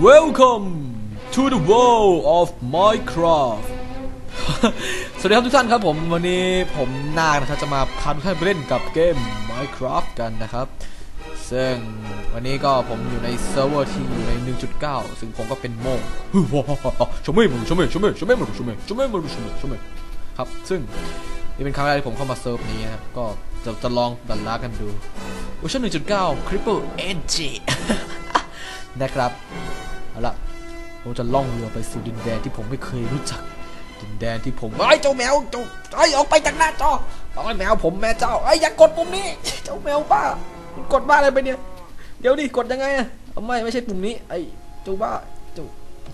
Welcome to the world of Minecraft สวัสดีครับทุกท่านครับผมวันนี้ผมนาคนะครับจะมาพาทุกท่านไปเล่นกับเกม Minecraft กันนะครับ ซึ่งวันนี้ก็ผมอยู่ในเซิร์ฟเวอร์ที่อยู่ใน 1.9 ซึ่งผมก็เป็นโมงฮึว้าวชมเมย์มึงชมเมย์ชมเมย์ชมเมย์มึงชมเมย์ชมเมย์มึงชมเมย์ชมเมย์ครับ ซึ่งนี่เป็นครั้งแรกที่ผมเข้ามาเซิร์ฟนี้นะครับก็จะจะลองดันลากันดูเวอร์ชัน1.9 Cripple Edge นะครับ เอาละผมจะล่องเรือไปสู่ดินแดนที่ผมไม่เคยรู้จัก ดินแดนที่ผมไอ้ยเจ้าแมวเจ้าไอ้ยออกไปจากหน้าจอไอ้ยแมวผมแม่เจ้าไอ้ยอย่ากดปุ่มนี้ เจ้าแมวบ้าคุณกดบ้าอะไรไปเนี่ย เดี๋ยวดิกดยังไงอะไม่ไม่ใช่ปุ่มนี้ ไอ้เจ้าบ้าเจ้า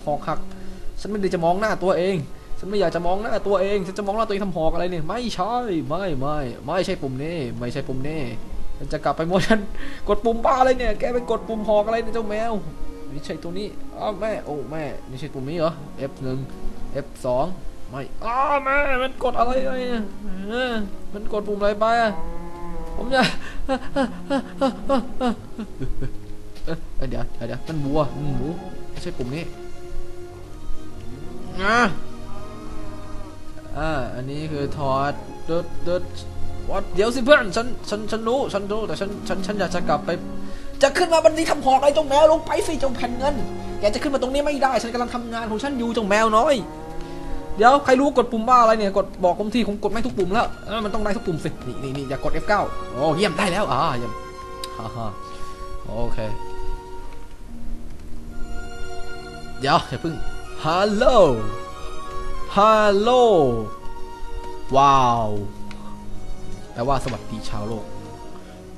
หอกหัก ฉันไม่ได้จะมองหน้าตัวเอง ฉันไม่อยากจะมองหน้าตัวเองฉันจะมองหน้าตัวเองทำหอกอะไรเนี่ยไม่ใช่ไม่ไม่ไม่ใช่ปุ่มนี้ ไม่ใช่ปุ่มนี้ฉันจะกลับไปโมชันกดปุ่มบ้าอะไรเนี่ยแกไปกดปุ่มหอกอะไรเนี่ยเจ้าแมว ไม่ใช่ตัวนี้อ้าวแม่โอ้แม่ไม่ใช่ปุ่มนี้เหรอ F1 F2 ไม่อ้าวแม่มันกดอะไรเนี่ยมันกดปุ่มอะไรไปอะผมจะเดี๋ยวเดี๋ยวเดี๋ยวมันบัวมันหมูไม่ใช่ปุ่มนี้อะอ่าอันนี้คือถอดดึดดึดวัดเดี๋ยวสิเพื่อนฉันฉันฉันรู้ฉันรู้แต่ฉันฉันฉันอยากจะกลับไป จะขึ้นมาบันนี้ทำหอกอะไรจงแมวลงไปสิจงแผ่นเงิน แกจะขึ้นมาตรงนี้ไม่ได้ ฉันกำลังทำงานของฉันอยู่จงแมวน้อย เดี๋ยวใครรู้กดปุ่มบ้าอะไรเนี่ยกดบอกผมทีผมกดไม่ทุกปุ่มแล้วมันต้องได้ทุกปุ่มสินี่นี่นี่อย่ากด F9 โอ้เยี่ยมได้แล้วอ่าเยี่ยมฮ่าฮ่าโอเค เดี๋ยวอย่าเพิ่งฮัลโหลฮัลโหลว้าวแปลว่าสวัสดีชาวโลก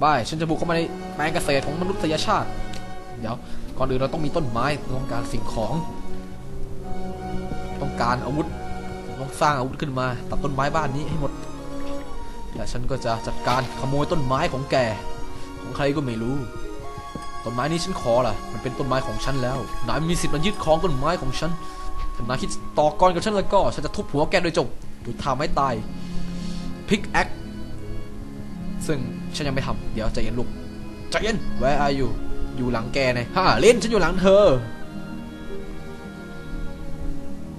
บายฉันจะบุกเข้ามาในแปลงเกษตรของมนุษยชาติ เดี๋ยว ก่อนอื่นเราต้องมีต้นไม้ต้องการสิ่งของ ต้องการอาวุธ ต้องสร้างอาวุธขึ้นมา ตัดต้นไม้บ้านนี้ให้หมด และฉันก็จะจัดการขโมยต้นไม้ของแก ของใครก็ไม่รู้ ต้นไม้นี้ฉันขอล่ะ มันเป็นต้นไม้ของฉันแล้ว นายมีสิทธิ์มายึดของต้นไม้ของฉัน ถ้านายคิดต่อกรกับฉันแล้วก็ ฉันจะทุบหัวแกโดยจบดูท่าไม่ตายพิกแอค ซึ่งฉันยังไม่ทำเดี๋ยวใจเย็นลูกใจเย็น Where are you อยู่หลังแกไงฮ่าเล่นฉันอยู่หลังเธอ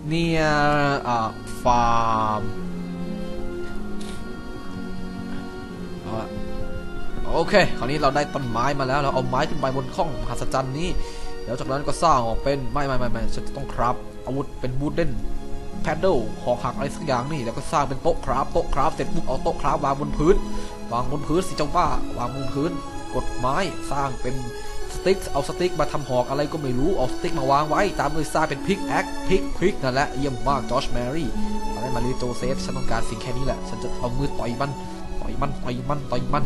เนี่ยอ่าฟาร์มโอเค คราวนี้เราได้ต้นไม้มาแล้ว เราเอาไม้ขึ้นไปบนข้องมหัศจรรย์นี้ เดี๋ยวจากนั้นก็สร้างออกเป็น ไม่ไม่ไม่ไม่ฉันจะต้องครับ อาวุธเป็นบูดเด่น แพดเดิลหอกหักอะไรสักอย่างนี่แล้วก็สร้างเป็นโต๊ะครับโต๊ะครับเสร็จปุ๊บเอาโต๊ะครับวางบนพื้น วางบนพื้นสิเจ้าบ้าวางบนพื้น กดไม้สร้างเป็นสติ๊กเอาสติ๊กมาทำหอกอะไรก็ไม่รู้เอาสติ๊กมาวางไว้ตามด้วยสร้างเป็นพิกแอคพิกพิกนั่นแหละเยี่ยมมากจอชแมรี่อนนี้มารีโจเซฟฉันต้องการสิ่งแค่นี้แหละฉันจะเอามือต่อยมันต่อยมันต่อยมันต่อยมัน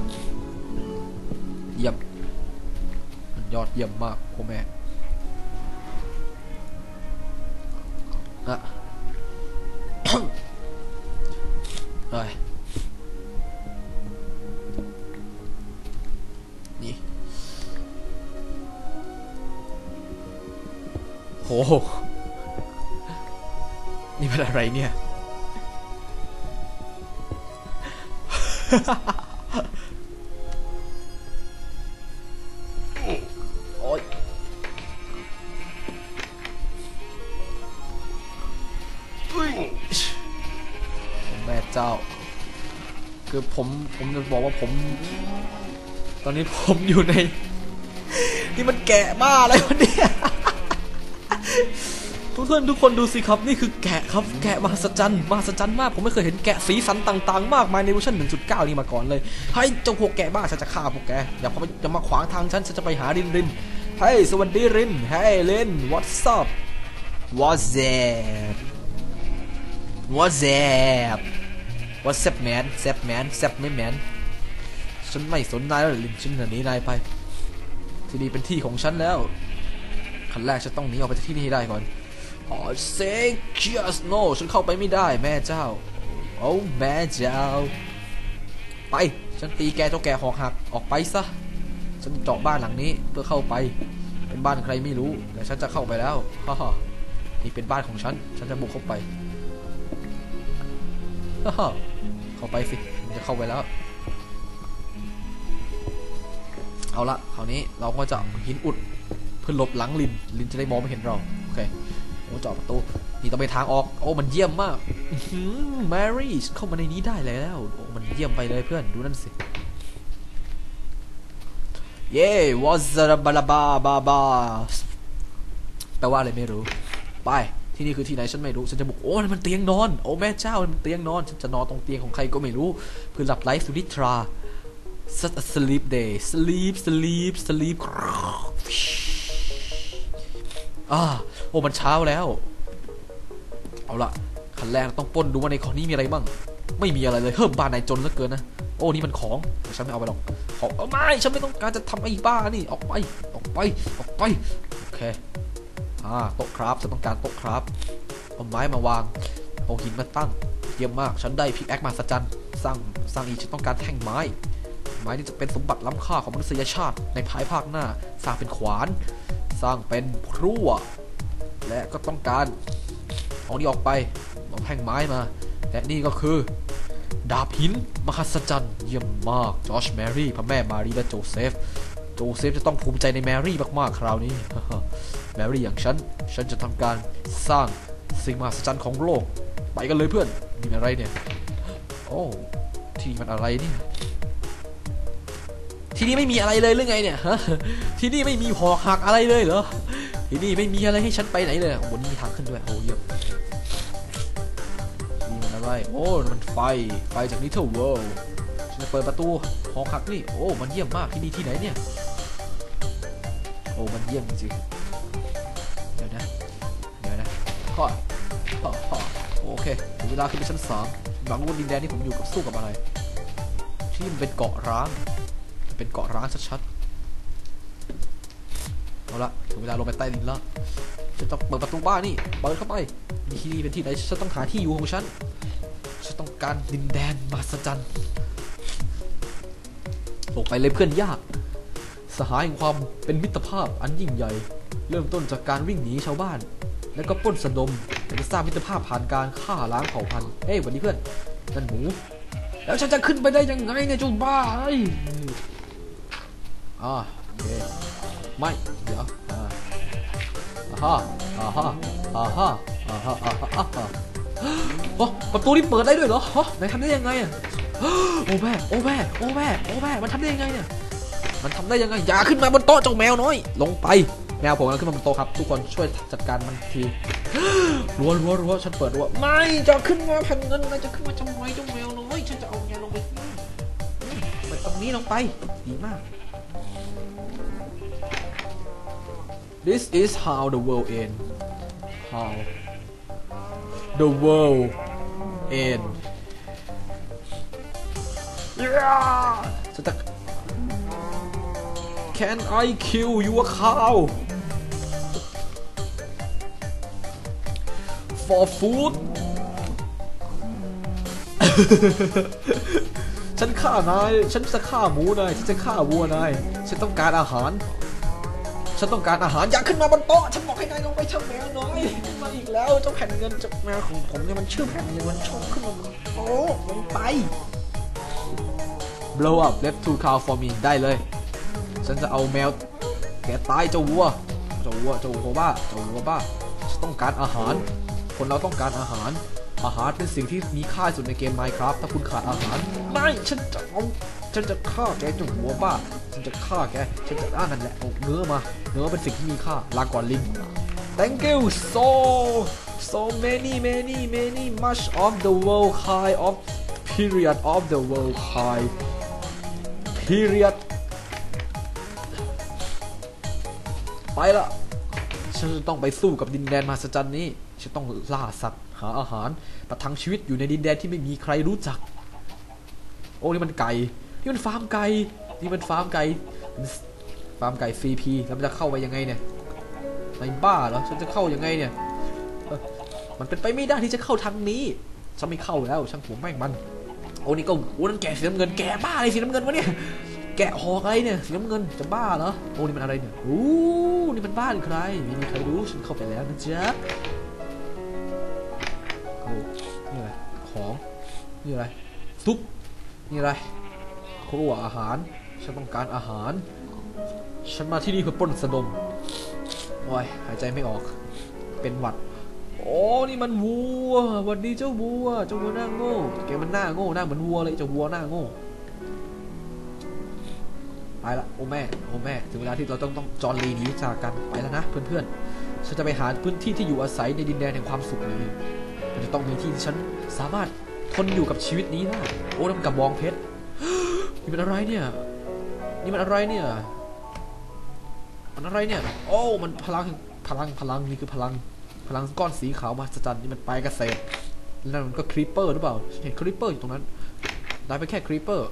เยี่ยมมันยอดเยี่ยมมากพ่อแม่อะ เอ้ยนี่โห นี่เป็นอะไรเนี่ย ผมผมจะบอกว่าผม ตอนนี้ผมอยู่ใน นี่มันแกะบ้าอะไรวะเนี่ยทุกท่านทุกคนดูสิครับนี่คือแกะครับแกะมหัศจรรย์มหัศจรรย์มากผมไม่เคยเห็นแกะสีสันต่าง ๆ มากมายในเวอร์ชัน1.9 นี่มาก่อนเลยให้เจ้าพวกแกะบ้าฉันจะฆ่าพวกแกอย่าเข้ามาอย่ามาขวางทางฉันฉันจะไปหารินรินเฮ้ยสวัสดีรินเฮ้ยริน what's up what's that what's that what's up man แซบแมนแซบไม่แมนฉันไม่สนนายแล้วลินฉันหนีนายไป ที่นี่เป็นที่ของฉันแล้วขั้นแรกฉันต้องหนีออกไปจากที่นี่ให้ได้ก่อนอ๋อเซ็กเชียสโนฉันเข้าไปไม่ได้แม่เจ้าโอ้แม่เจ้า ไปฉันตีแกเจ้าแกหอกหักออกไปซะฉันเจาะบ้านหลังนี้เพื่อเข้าไป เป็นบ้านใครไม่รู้แต่ฉันจะเข้าไปแล้วฮ่านี่เป็นบ้านของฉัน ฉันจะบุกเข้าไป เข้าไปสิฉันจะเข้าไปแล้ว เอาละคราวนี้เราก็จะหินอุดเพื่อหลบหลังลินลินจะได้มองไม่เห็นเราโอเคโอ้จาะประตูนี่ต้องไปทางออก โอ้มันเยี่ยมมากแมรี่เข้ามาในนี้ได้แล้วโอ้มันเยี่ยมไปเลยเพื่อนดูนั่นสิเย้วอซาบาลาบาบาบาแปลว่าอะไรไม่รู้ ไป ที่นี่คือที่ไหนฉันไม่รู้ ฉันจะบุก โอ้นั่นมันเตียงนอน โอ้แม่เจ้า มันเตียงนอน ฉันจะนอนตรงเตียงของใครก็ไม่รู้เพื่อหลับไหลสุนิทรา sleep day sleep sleep sleep อ่าโอ้มันเช้าแล้ว เอาละขั้นแรกต้องป้นดูว่าในของนี้มีอะไรบ้าง ไม่มีอะไรเลย เฮ้ยบ้านนายจนเหลือเกินนะ โอ้นี่มันของ ฉันไม่เอาไปหรอก ของเอาไม่ ฉันไม่ต้องการจะทำไอ้บ้านี่ ออกไป ออกไป ออกไป โอเค อ่าโต๊ะครับฉันต้องการโต๊ะครับเอาไม้มาวางเอาหินมาตั้งเยี่ยมมาก ฉันได้พิกแอคมาสจันสร้างสร้างอีกฉันต้องการแท่งไม้ ไม้นี่จะเป็นสมบัติล้ำค่าของมนุษยชาติในภายภาคหน้า สร้างเป็นขวาน สร้างเป็นพรั่วและก็ต้องการเอานี้ออกไปเอาแท่งไม้มา และนี่ก็คือ ดาบหิน มหัศจรรย์เยี่ยมมากจอชแมรี่พระแม่มารีและโจเซฟ โจเซฟจะต้องภูมิใจในแมรี่มากๆคราวนี้ แมรี่อย่างฉัน ฉันจะทำการสร้างสิ่งมหัศจรรย์ของโลก ไปกันเลยเพื่อนนี่อะไรเนี่ย โอ้ที่มันอะไรเนี่ย ที่นี่ไม่มีอะไรเลยหรือไงเนี่ยฮะที่นี่ไม่มีหอกหักอะไรเลยเหรอ ที่นี่ไม่มีอะไรให้ฉันไปไหนเลยบนนี้มีทางขึ้นด้วยโอ้เยี่ยมนี่มันอะไร โอ้ มันไฟ ไฟจากนิเทอร์เวิลด์ฉันจะเปิดประตูหอกหักนี่ โอ้ มันเยี่ยมมากที่นี่ที่ไหนเนี่ย โอ้ มันเยี่ยมจริง เวลาขึ้นไปชั้นสามหวังว่าดินแดนที่ผมอยู่กับสู้กับอะไร ที่มันเป็นเกาะร้าง เป็นเกาะร้างชัดๆ เอาละถึงเวลาลงไปใต้ดินแล้วฉันต้องเปิดประตูบ้านนี่ เปิดเข้าไปที่นี่เป็นที่ไหน ฉันต้องหาที่อยู่ของฉัน ฉันต้องการดินแดนมหัศจรรย์ลงไปเลยเพื่อนยาก สหายแห่งความเป็นมิตรภาพอันยิ่งใหญ่ เริ่มต้นจากการวิ่งหนีชาวบ้าน แล้วก็ป้นสะดม จะสร้างมิตรภาพผ่านการฆ่าล้างเผ่าพันธุ์เฮ้ยสวันนี้เพื่อนนั่นหมู แล้วฉันจะขึ้นไปได้ยังไงเนี่ยจุนบ้าเอ้อ่าโอเคไม่เดี๋ยวอ่าอ่าฮะอ่าฮะอ่าฮะอ่าฮะอ่าฮะอ่าฮะโอ้ประตูนี่เปิดได้ด้วยเหรอฮะไหนทำได้ยังไงอะโอ้แม่โอ้แม่โอ้แม่โอ้แม่มันทำได้ยังไงเนี่ยมันทำได้ยังไงอย่าขึ้นมาบนโต๊ะเจ้าแมวน้อย ลงไป แมวผมกำลังขึ้นมาบนโต๊ะครับ ทุกคนช่วยจัดการมันทีรัวรัวรัวฉันเปิดรัวไม่จะขึ้นมาแผ่นเงินนายจะขึ้นมาทำไมเจ้าแมวน้อยฉันจะเอาแมวลงไปเปิดตรงนี้ลงไปดีมาก This is how the world end how the world end yeah ฉันจะ Can I kill your cow for food ฉันฆ่านาย ฉันจะฆ่าหมูนาย ฉันจะฆ่าวัวนาย ฉันต้องการอาหาร ฉันต้องการอาหาร อย่าขึ้นมาบนโต๊ะ ฉันบอกให้นายลงไปเช่าแมวน้อย มาอีกแล้ว เจ้าแผ่นเงินจ้าแมวของผมเนี่ยมันชื่อแผ่นเงินมันชอบขึ้นมาบนโต๊ะลงไป blow up left two cow for me ได้เลย ฉันจะเอาแมวแกตายเจ้าวัวเจ้าวัวเจ้าวัวบ้าเจ้าวัวบ้าฉันต้องการอาหาร คนเราต้องการอาหาร อาหารเป็นสิ่งที่มีค่าสุดในเกม Minecraft ถ้าคุณขาดอาหารไม่ฉันจะเอาฉันจะฆ่าแกเจ้าหัวบ้า ฉันจะฆ่าแกฉันจะอ่านั่นแหละเอาเนื้อมา เนื้อเป็นสิ่งที่มีค่าลาก่อนลิง Thank you so so many many many much of the world high of period of the world high period ไปละฉันจะต้องไปสู้กับดินแดนมหัศจรรย์นี้ฉันต้องล่าสัตว์หาอาหาร ประทังชีวิตอยู่ในดินแดนที่ไม่มีใครรู้จัก โอ้นี่มันไก่นี่มันฟาร์มไก่นี่มันฟาร์มไก่ฟาร์มไก่ฟรีพีแล้วมันจะเข้าไปยังไงเนี่ยไม่บ้าเหรอฉันจะเข้ายังไงเนี่ยมันเป็นไปไม่ได้ที่จะเข้าทางนี้ฉันไม่เข้าแล้วช่างหัวแม่งมันโอ้นี่ก็โอ้นั่นแกสีน้ำเงินแกบ้าอะไรสีน้ำเงินวะเนี่ย แกะหอกอะไรเนี่ยสีน้ำเงินจะบ้าเหรอโอ้นี่มันอะไรเนี่ยโอ้นี่มันบ้านใครไม่มีใครรู้ฉันเข้าไปแล้วนะจ๊ะโอ้นี่อะไรของนี่อะไรซุปนี่อะไรครัวอาหารฉันต้องการอาหาร ฉันมาที่นี่เพื่อปล้นสะดมโอ้ยหายใจไม่ออก เป็นหวัดโอ้นี่มันวัววันดีเจ้าวัวเจ้าวัวหน้าโง่แกมันหน้าโง่หน้าเหมือนวัวเลยเจ้าวัวหน้าโง่ โอ้แม่โอ้แม่ถึงเวลาที่เราต้องต้องจอร์นลีหนีจากกันไปแล้วนะเพื่อนๆฉันจะไปหาพื้นที่ที่อยู่อาศัยในดินแดนแห่งความสุขเลยมันจะต้องมีที่ที่ฉันสามารถทนอยู่กับชีวิตนี้ได้โอ้นั่นมันกระบองเพชรนี่มันอะไรเนี่ยนี่มันอะไรเนี่ยมันอะไรเนี่ย โอ้มันพลังพลังพลังนี่คือพลังพลังก้อนสีขาวมหัศจรรย์นี่มันไปลายเกษตรแล้วมันก็ครีปเปอร์หรือเปล่าเห็นครีปเปอร์อยู่ตรงนั้นนายเป็นแค่ครีปเปอร์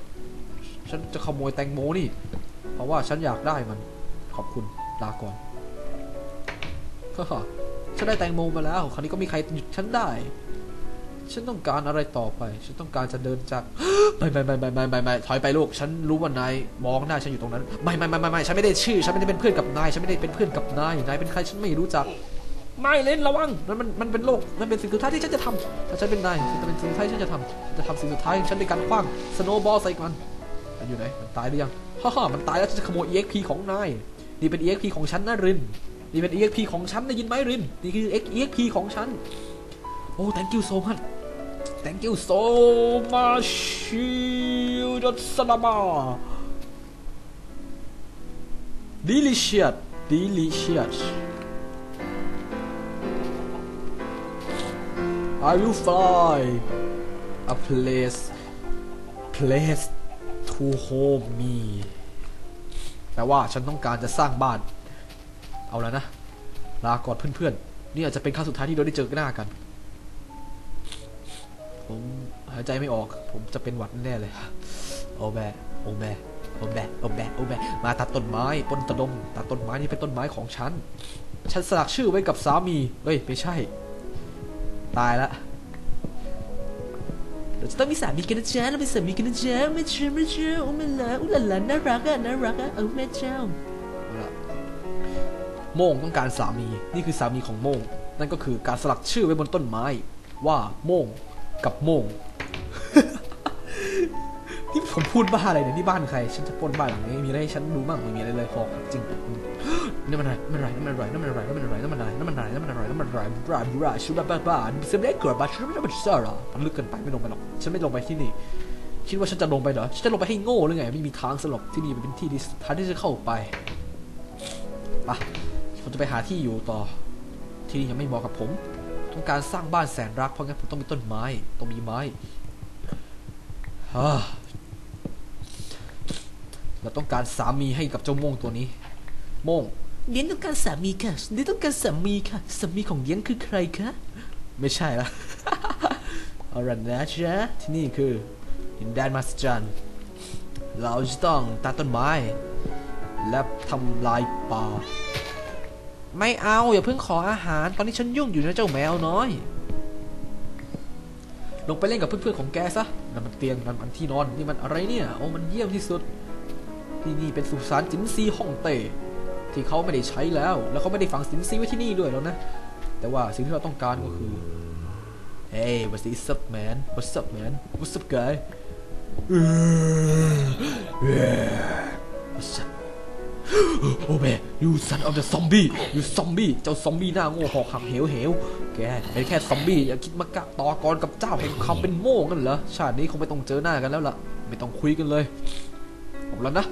ฉันจะขโมยแตงโมนี่ เพราะว่าฉันอยากได้มัน ขอบคุณลาก่อนฮ่าฉันได้แตงโมมาแล้ว คราวนี้ก็มีใครหยุดฉันได้ ฉันต้องการอะไรต่อไป ฉันต้องการจะเดินจากไม่ไม่ไม่ไม่ไม่ไม่ไม่ถอยไปลูก ฉันรู้ว่านายมองหน้าฉันอยู่ตรงนั้น ไม่ไม่ไม่ไม่ไม่ฉันไม่ได้ชื่อ ฉันไม่ได้เป็นเพื่อนกับนาย ฉันไม่ได้เป็นเพื่อนกับนาย นายเป็นใครฉันไม่รู้จัก ไม่เล่นระวัง มันมันมันเป็นโลก มันเป็นสิ่งสุดท้ายที่ฉันจะทำถ้าฉันเป็นนายจะเป็นสิ่งสุดท้ายที่ฉันจะทำจะทำสิ่งสุดท้ายฉันในการคว้างสโนว์บอลใส่มันันอยู่ไหน มันตายหรือยัง ฮ่าฮ่ามันตายแล้วจะขโมย EXP ของนาย นี่เป็น EXP ของฉันนะริน นี่เป็น EXP ของฉันได้ยินไหมริน นี่คือ EXP ของฉัน โอ้ thank you so much thank you so much ดัสซาลามา delicious delicious I will find a place place to home me. แปลว่าฉันต้องการจะสร้างบ้าน เอาแล้วนะ ลาก่อนเพื่อนๆ นี่อาจจะเป็นครั้งสุดท้ายที่เราได้เจอหน้ากัน ผมหายใจไม่ออก ผมจะเป็นหวัดแน่เลย โอ้แบโอ้แบโอ้แบโอ้แบโอ้แบมาตัดต้นไม้ต้นตะดมตัดต้นไม้นี่เป็นต้นไม้ของฉัน ฉันสลักชื่อไว้กับสามี เฮ้ย ไม่ใช่ ตายละ เราจะต้องมีสามีกันนะจ๊ะเราเป็นสามีกันนะจ๊ะไม่เชื่อไม่เชื่อโอ้แม่ละอุ้ละละน่ารักอะน่ารักอะเออแม่เจ้าเอาละโม่งต้องการสามีนี่คือสามีของโม่งนั่นก็คือการสลักชื่อไว้บนต้นไม้ ว่าโม่งกับโม่งที่ผมพูดบ้าอะไรเนี่ยนี่บ้านใคร ฉันจะปล้นบ้านหลังนี้มีอะไรให้ฉันดูบ้างไม่มีอะไรเลยพอจริง นี่มันอะไรนี่มันอะไรนี่มันอะไรนี่มันอะไรนี่มันอะไรนี่มันอะไรนี่มันอะไรนี่มันอะไรนี่มันอะไรบราบราชูบาบาบ้าเซมเล็กเกิดบาชูไม่ได้เป็นซาร่ามันลึกเกินไปไม่ลงไปหรอกฉันไม่ลงไปที่นี่คิดว่าฉันจะลงไปเหรอฉันจะลงไปให้โง่หรือไงไม่มีทางสลบที่นี่เป็นที่ที่ท้ายที่จะเข้าไปไปผมจะไปหาที่อยู่ต่อ ที่นี่ยังไม่เหมาะกับผม ต้องการสร้างบ้านแสนรักเพราะงั้นผมต้องมีต้นไม้ต้องมีไม้ฮ่าเราต้องการสามีให้กับเจ้าโม่งตัวนี้ โม่ง เดียนต้องการสามีค่ะเดียนต้องการสามีค่ะ สามีของเดียนคือใครคะ ไม่ใช่ละเอาละนะจ๊ะที่นี่คือดินแดนมาสจันเราจะต้องตัดต้นไม้ และทำลายป่า ไม่เอาอย่าเพิ่งขออาหาร ตอนนี้ฉันยุ่งอยู่นะเจ้าแมวน้อย ลงไปเล่นกับเพื่อนๆของแกซะนั่นมันเตียงนั่นมันที่นอน นี่มันอะไรเนี่ย โอ้มันเยี่ยมที่สุด ที่นี่เป็นสุสานจินซีฮ่องเต้ ที่เขาไม่ได้ใช้แล้ว แล้วเขาไม่ได้ฝังสินซีไว้ที่นี่ด้วยแล้วนะ แต่ว่าสิ่งที่เราต้องการก็คือ Hey what's up man what's up man what's up guy what's up โอ้แม่ you son of the zombie you zombie เจ้าซอมบี้หน้าโง่หอกหักเหวเหวแกเป็นแค่ซอมบี้อย่าคิดมากะต่อกรกับเจ้าแห่งความเป็นโม่กันเหรอ ชาตินี้คงไม่ต้องเจอหน้ากันแล้วล่ะ ไม่ต้องคุยกันเลยผมแล้วนะ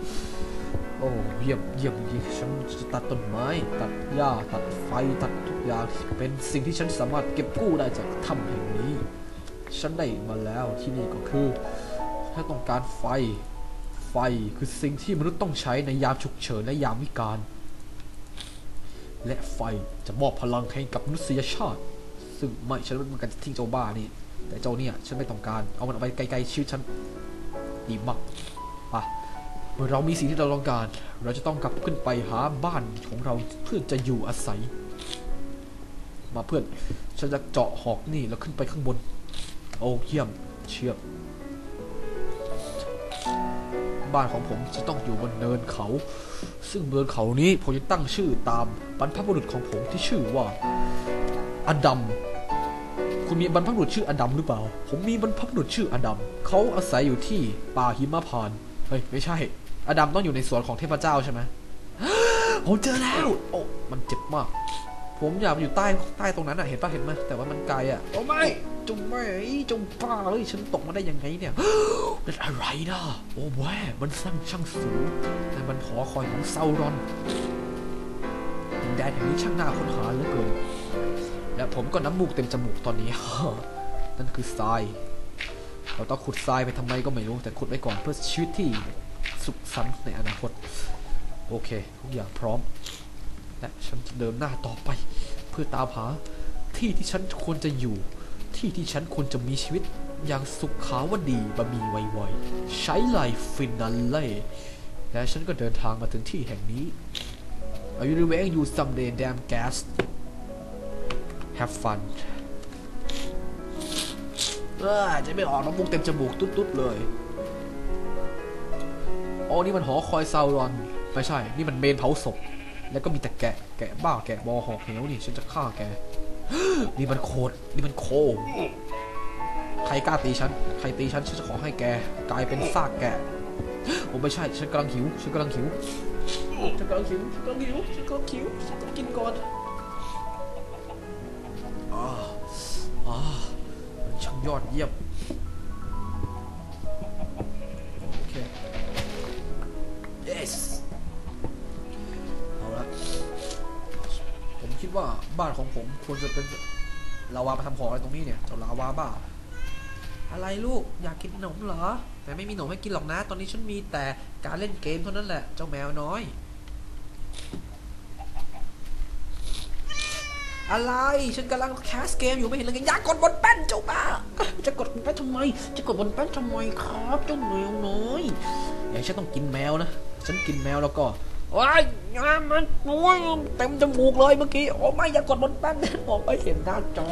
โอ้เยี่ยมเยี่ยมเยี่ฉันจะตัดต้นไม้ ตัดหญ้าตัดไฟตัดทุกอย่างเป็นสิ่งที่ฉันสามารถเก็บกู้ได้จากถ้ำแห่งนี้ ฉันได้มาแล้วที่นี่ก็คือ ถ้าต้องการไฟไฟคือสิ่งที่มนุษย์ต้องใช้ในยามฉุกเฉินและยามวิกาลและไฟจะมอบพลังให้กับมนุษยชาติ ซึ่งไม่ฉันไม่ต้องการทิ้งเจ้าบ้านี่ แต่เจ้าเนี่ยฉันไม่ต้องการ เอามันออกไปไกลๆชีวิตฉัน ดีมากไป เมื่อเรามีสิ่งที่เราต้องการ เราจะต้องกลับขึ้นไปหาบ้านของเราเพื่อจะอยู่อาศัย มาเพื่อน ฉันจะเจาะหอกนี่แล้วขึ้นไปข้างบน โอ้เยี่ยม เชียบบ้านของผมจะต้องอยู่บนเนินเขา ซึ่งเนินเขานี้ผมจะตั้งชื่อตามบรรพบุรุษของผมที่ชื่อว่า อดัม คุณมีบรรพบุรุษชื่ออดัมหรือเปล่า ผมมีบรรพบุรุษชื่ออดัม เขาอาศัยอยู่ที่ป่าหิมพานต์เฮ้ย ไม่ใช่ อดัมต้องอยู่ในสวนของเทพเจ้าใช่ไหมผมเจอแล้ว โอ้ มันเจ็บมาก ผมอยากอยู่ใต้ใต้ตรงนั้นอะ เห็นปะเห็นไหมแต่ว่ามันไกลอะ โอ้ไม่จงไม่จงป้าเลย ฉันตกมาได้ยังไงเนี่ยเป็นอะไรนะโอ้แว่มันสร้างช่างสูงแต่มันหอคอยของเซารอนดินแดนแห่งนี้ช่างน่าค้นหาเหลือเกิน และผมก็น้ำมูกเต็มจมูกตอนนี้ นั่นคือทราย เราต้องขุดทรายไปทำไมก็ไม่รู้ แต่ขุดไว้ก่อนเพื่อชีวิตที่ สุขสันต์ในอนาคต โอเค ทุกอย่างพร้อม และฉันจะเดินหน้าต่อไป เพื่อตามหาที่ที่ฉันควรจะอยู่ ที่ที่ฉันควรจะมีชีวิต อย่างสุขขาวดีบะมีไวๆใช้ไลฟ์ฟินาเล่และฉันก็เดินทางมาถึงที่แห่งนี้ Are you really you someday damn gas Have fun เออจะไม่ออกน้ำมูกเต็มจมูกตุ๊ดๆเลย โอ้นี่มันหอคอยซาวรอนไม่ใช่ นี่มันเมนเผาศพ แล้วก็มีแต่แกะ แกะบ้า แกะบอหอกเหวนี่ ฉันจะฆ่าแก นี่มันโคดนี่มันโค ใครกล้าตีฉัน ใครตีฉัน ฉันจะขอให้แก กลายเป็นซากแกะโอ้ไม่ใช่ ฉันกำลังหิว ฉันกำลังหิว ฉันกำลังหิว ฉันกำลังหิว ฉันกำลังหิว ฉันต้องกินก่อนอ่าอ่ามันช่างยอดเยี่ยม คิดว่าบ้านของผมควรจะเป็นลาวามาทำของอะไรตรงนี้เนี่ยเจ้าลาวาบ้า อะไรลูกอยากกินขนมเหรอ แต่ไม่มีขนมให้กินหรอกนะ ตอนนี้ฉันมีแต่การเล่นเกมเท่านั้นแหละเจ้าแมวน้อย อะไรฉันกำลังแคสเกมอยู่ไม่เห็นเลยอยากกดบนแป้นเจ้าบ้าจะกดบนแป้นทำไม จะกดบนแป้นทำไมครับเจ้าแมวน้อยอย่างฉันต้องกินแมวนะฉันกินแมวแล้วก็ ว้ายงานมันโอ้ยเต็มจมูกเลยเมื่อกี้ โอ้ไม่อย่ากดบนแป้นมองไม่เห็นหน้าจอ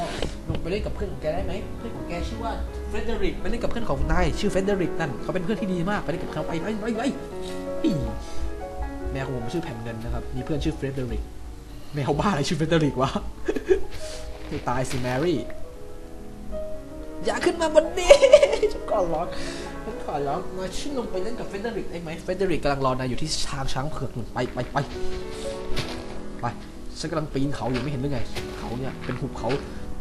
ลงไปเล่นกับเพื่อนของแกได้ไหม เพื่อนของแกชื่อว่าเฟเดริกไปเล่นกับเพื่อนของนายชื่อเฟเดริกนั่นเขาเป็นเพื่อนที่ดีมากไปเล่นกับเขาไปไปไปไปแมวของผมชื่อแผ่นเงินนะครับ มีเพื่อนชื่อเฟเดริกแมวบ้าอะไรชื่อเฟเดริกวะให้ตายสิแมรี่ อย่าขึ้นมาบนนี้ฉันขอร้อง ฉันขอร้องมาชื่อลงไปเล่นกับเฟเดริกได้ไหมเฟเดริกกำลังรอนายอยู่ที่ช้างช้างเผือกหนุนไปไปไปไปฉันกำลังปีนเขาอยู่ไม่เห็นหรือไง เขาเนี่ยเป็นหุบเขา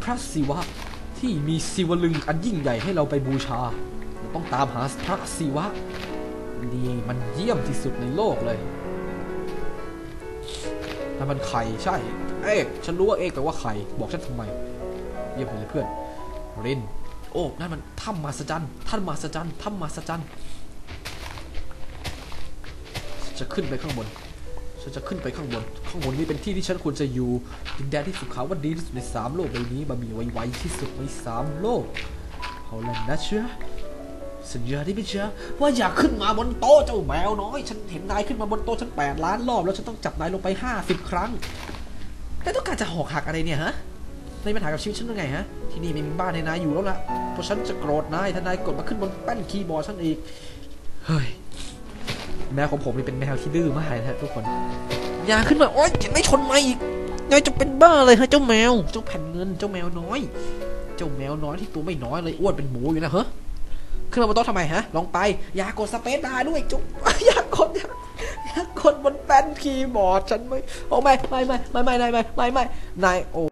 พระศิวะที่มีศิวลึงอันยิ่งใหญ่ให้เราไปบูชาเราต้องตามหาพระศิวะนี่มันเยี่ยมที่สุดในโลกเลยนั่นมันไข่ใช่ เอกฉันรู้ว่าเอ๊กแปลว่าไข่บอกฉันทำไม เยี่ยมเลยเพื่อนริน โอ้นั่นมันถ้ำมาสจันท่านมาสจันถ้ำมาสจันจะขึ้นไปข้างบนฉันจะขึ้นไปข้างบน ข้างบนนี้เป็นที่ที่ฉันควรจะอยู่ ดินแดนที่สุขาวดีที่สุดในสามโลกใบนี้บะหมี่ไวๆที่สุดในสามโลก เอาละนะเชื่อสัญญาที่ไม่เชื่อว่าอย่าขึ้นมาบนโต๊ะเจ้าแมวน้อย ฉันเห็นนายขึ้นมาบนโต๊ะฉันแปดล้านรอบแล้วฉันต้องจับนายลงไปห้าสิบครั้งนายต้องการจะหอกหักอะไรเนี่ยฮะ นายมีปัญหากับชีวิตฉันหรือไงฮะ ที่นี่ไม่มีบ้านให้นายอยู่แล้วล่ะ เพราะฉันจะโกรธนายถ้านายกดมาขึ้นบนแป้นคีย์บอร์ดฉันอีก เฮ้ย แมวของผมนี่เป็นแมวที่ดื้อมากเลยนะฮะทุกคน อย่าขึ้นมา โอ๊ยจะไม่ชนมาอีก นายจะเป็นบ้าเลยฮะเจ้าแมว เจ้าแผ่นเงิน เจ้าแมวน้อย เจ้าแมวน้อยที่ตัวไม่น้อยเลยอ้วนเป็นหมูอยู่นะเฮ้ขึ้นมาบนโต๊ะทำไมฮะ ลองไป อย่ากดสเปซบาด้วยจุ๊บอย่ากดอย่ายกดบนแป้นคีย์บอร์ดฉันไม่ โอ้ไม่ไม่ไม่ไม่ไม่ไม่ไม่ไม่ไม่นายโอ้